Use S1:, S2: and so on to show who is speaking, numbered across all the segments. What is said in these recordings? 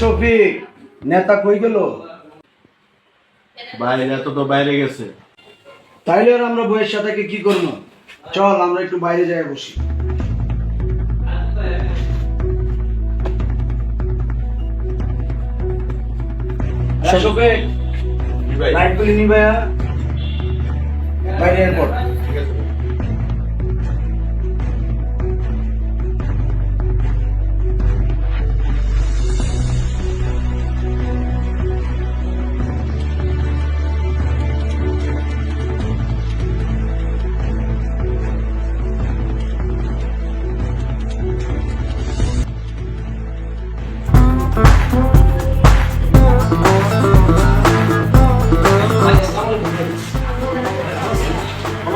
S1: শফিক নেতা কই গেল?
S2: বাইরে এত তো বাইরে গেছে।
S1: তাইলে আর আমরা বইয়ের সাথে কি করব? চল আমরা একটু বাইরে যাই বসি। হ্যাঁ, শফিক। লাইট গুলি নিবে বাইরে এয়ারপোর্ট।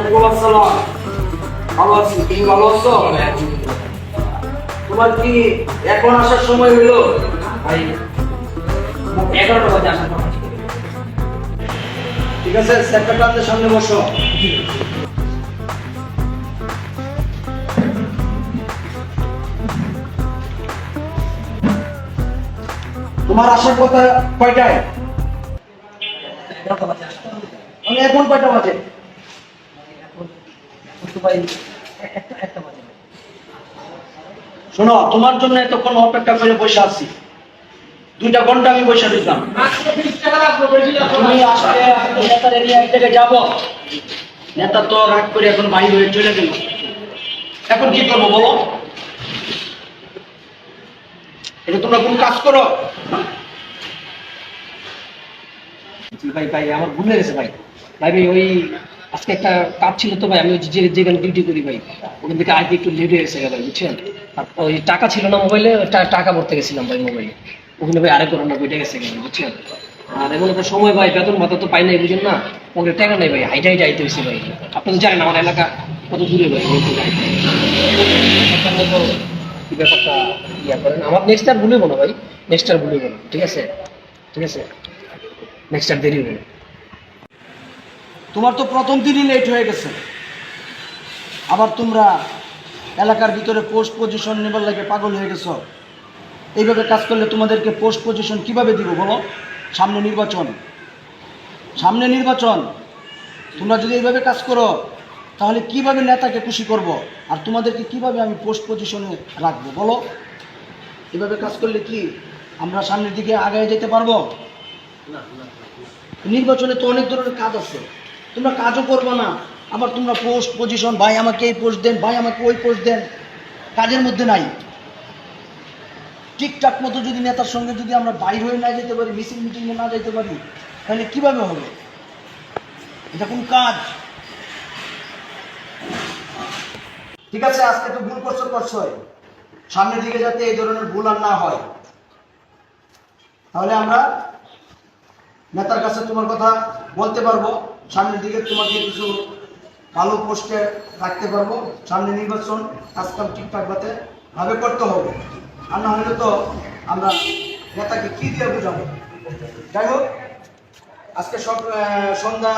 S1: ভালো আছি তুমি ভালো আছো? তোমার কি এখন আসার সময় হইল?
S3: ভাই এগারোটা বাজে আসার কথা
S1: ঠিক আছে সামনে বসো। তোমার আসার কথা কয়টায়। আমি এখন কয়টা বাজে? শোনো, তোমার জন্য এতক্ষণ অপেক্ষা করে বসে আছি। দুইটা ঘণ্টা আমি বসে দিতাম জায়গায় নেতা তো রাগ করে এখন বাড়ি হয়ে চলে গেল। এখন কি করব বলো? এটা তোমরা কোন কাজ করো?
S3: ভাই ভাই, আমার ভুল গেছে, ভাই। ভাই ভাই, ওই আজকে একটা কাজ ছিল তো ভাই, আমি যে যেখানে ডিউটি করি ভাই, ওখান থেকে আজকে একটু লেট হয়ে গেছে বুঝছেন? আর ওই টাকা ছিল না মোবাইলে টাকা ভরতে গেছিলাম ভাই মোবাইলে ওখানে ভাই আরেক ঘটনা বইটা গেছে ভাই, বুঝছেন? আর এমন একটা সময় ভাই, বেতন ভাতা তো পাই নাই, বুঝেন না? ওখানে টাকা নেই ভাই, হাইটা হাইটা আইতে হয়েছে ভাই। আপনি তো জানেন আমার এলাকা কত দূরে ভাই ব্যাপারটা ইয়া করেন, আমার নেক্সট আর ভুলবো না ভাই নেক্সট আর ভুলবো না, ঠিক আছে? ঠিক আছে? নেক্সট আর দেরি হবে।
S1: তোমার তো প্রথম দিনই লেট হয়ে গেছে। আবার তোমরা এলাকার ভিতরে পোস্ট পজিশন নেবার লাগে পাগল হয়ে গেছো। এইভাবে কাজ করলে তোমাদেরকে পোস্ট পজিশন কীভাবে দিব বলো? সামনে নির্বাচন। সামনে নির্বাচন। তোমরা যদি এইভাবে কাজ করো তাহলে কীভাবে নেতাকে খুশি করব? আর তোমাদেরকে কীভাবে আমি পোস্ট পজিশনে রাখব বলো? এভাবে কাজ করলে কি আমরা সামনের দিকে আগায় যেতে পারব? নির্বাচনে তো অনেক ধরনের কাজ আছে। তোমরা কাজও করবে না। আবার তোমরা পোস্ট পজিশন ভাই আমাকে এই পোস্ট দেন, ভাই আমাকে ওই পোস্ট দেন। কাজের মধ্যে নাই। ঠিকঠাক মতো যদি নেতার সঙ্গে যদি আমরা বাইর হয়ে না যেতে পারি মিছিল মিটিংয়ে না যেতে পারি, তাহলে কীভাবে হবে? এটা কোন কাজ? ঠিক আছে, আজকে তো ভুল করছ করছ। সামনের দিকে যাতে এই ধরনের ভুল আর না হয়। তাহলে আমরা নেতার কাছে তোমার কথা বলতে পারব। সামনের দিকে তোমাকে কিছু ভালো পোস্টে রাখতে পারব। সামনে নির্বাচন কাজকাম ঠিকঠাক ভাবে ভাবে করতে হবে। আর না হলে তো আমরা নেতাকে কি দিয়ে বোঝাবো? যাই হোক আজকে সব সন্ধ্যা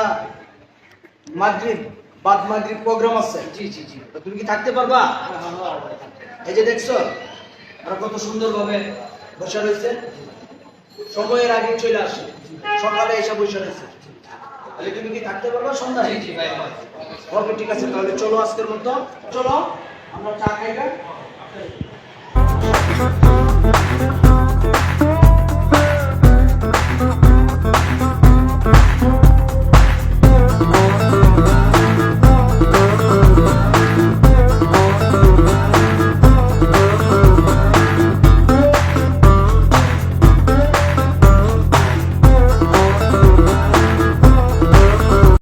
S1: মাদ্রিদ বাদ মাগরিব প্রোগ্রাম আছে।
S3: জি জি জি।
S1: তুমি কি থাকতে পারবা? এই যে দেখছ ওরা কত সুন্দরভাবে বসে রয়েছে। সময়ের আগে চলে আসে। সকালে এসে বসে রয়েছে। তাহলে তুমি কি থাকতে পারবে? সন্ধ্যা
S3: জি ভাই। আমার
S1: ওকে ঠিক আছে তাহলে চলো আজকের মতো। চলো আমরা চা খাইবা